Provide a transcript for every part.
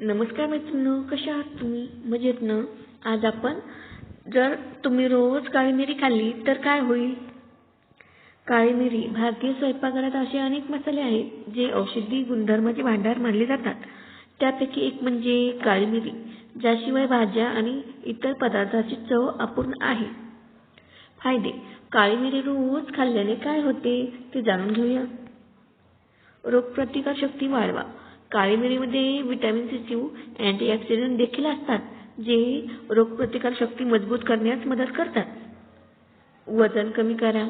नमस्कार मित्रांनो कशा आहात तुम्ही? मजेत ना आज आपण जर तुम्ही रोज काळी मिरी खाल्ली तर काय होईल? काळी मिरी भारतीय स्वयंपाकघरात असे अनेक मसाले आहेत जे औषधी गुणधर्माचे भांडार मानले जातात. त्यापैकी एक म्हणजे काळी मिरी ज्याशिवाय भाज्या आणि इतर पदार्थाची चव अपूर्ण आहे. फायदे काळी मिरी रोज खाल्ल्याने काय होते ते जाणून घेऊया. रोगप्रतिकारशक्ती वाढवा. काळी मिरीमध्ये व्हिटॅमिन सी सी अँटीऑक्सिडंट देखील असतात जे रोगप्रतिकारशक्ती मजबूत करण्यास मदत करतात. वजन कमी करा.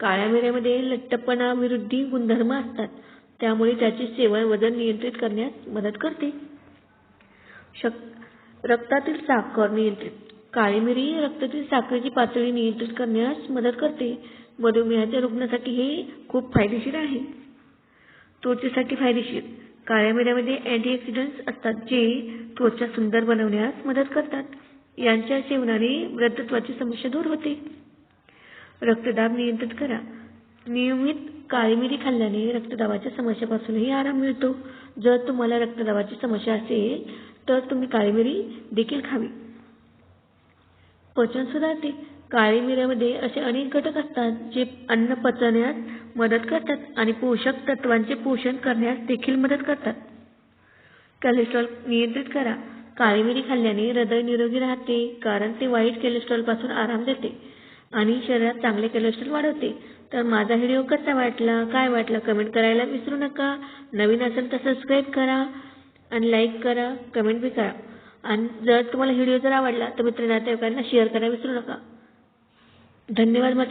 काळ्या मिऱ्यामध्ये लठ्ठपणा विरोधी गुणधर्म असतात. त्यामुळे त्याचे सेवन वजन नियंत्रित करण्यास मदत करते. रक्तातील साखर नियंत्रित. काळी मिरी रक्तातील साखरेची पातळी नियंत्रित करण्यास मदत करते. मधुमेहाच्या रुग्णासाठी हे खूप फायदेशीर आहे. त्वचेसाठी फायदेशीर. काळ्या मिऱ्यामध्ये अँटीऑक्सिडंट्स असतात जे त्वचा सुंदर बनवण्यास मदत करतात. यांच्या सेवनाने वृद्धत्वाची समस्या दूर होते. रक्तदाब नियंत्रित करा. नियमित काळी मिरी खाल्ल्याने रक्तदाबाच्या समस्येपासूनही आराम मिळतो. जर तुम्हाला रक्तदाबाची समस्या असेल तर तुम्ही काळी मिरी देखील खावी. पचन सुधारते. काळी मिऱ्यामध्ये असे अनेक घटक असतात जे अन्न पचवण्यात मदत करतात आणि पोषक तत्वांचे पोषण करण्यास देखील मदत करतात. कोलेस्ट्रॉल नियंत्रित करा. काळी मिरी खाल्ल्याने हृदय निरोगी राहते कारण ते वाईट कोलेस्ट्रॉलपासून आराम देते आणि शरीरात चांगले कोलेस्ट्रॉल वाढवते. तर माझा व्हिडिओ कसा वाटला काय वाटला कमेंट करायला विसरू नका. नवीन असेल तर सबस्क्राईब करा आणि लाईक करा कमेंट बी करा. आणि जर तुम्हाला व्हिडिओ जर आवडला तर मित्र नातेवाईकांना शेअर करायला विसरू नका. धन्यवाद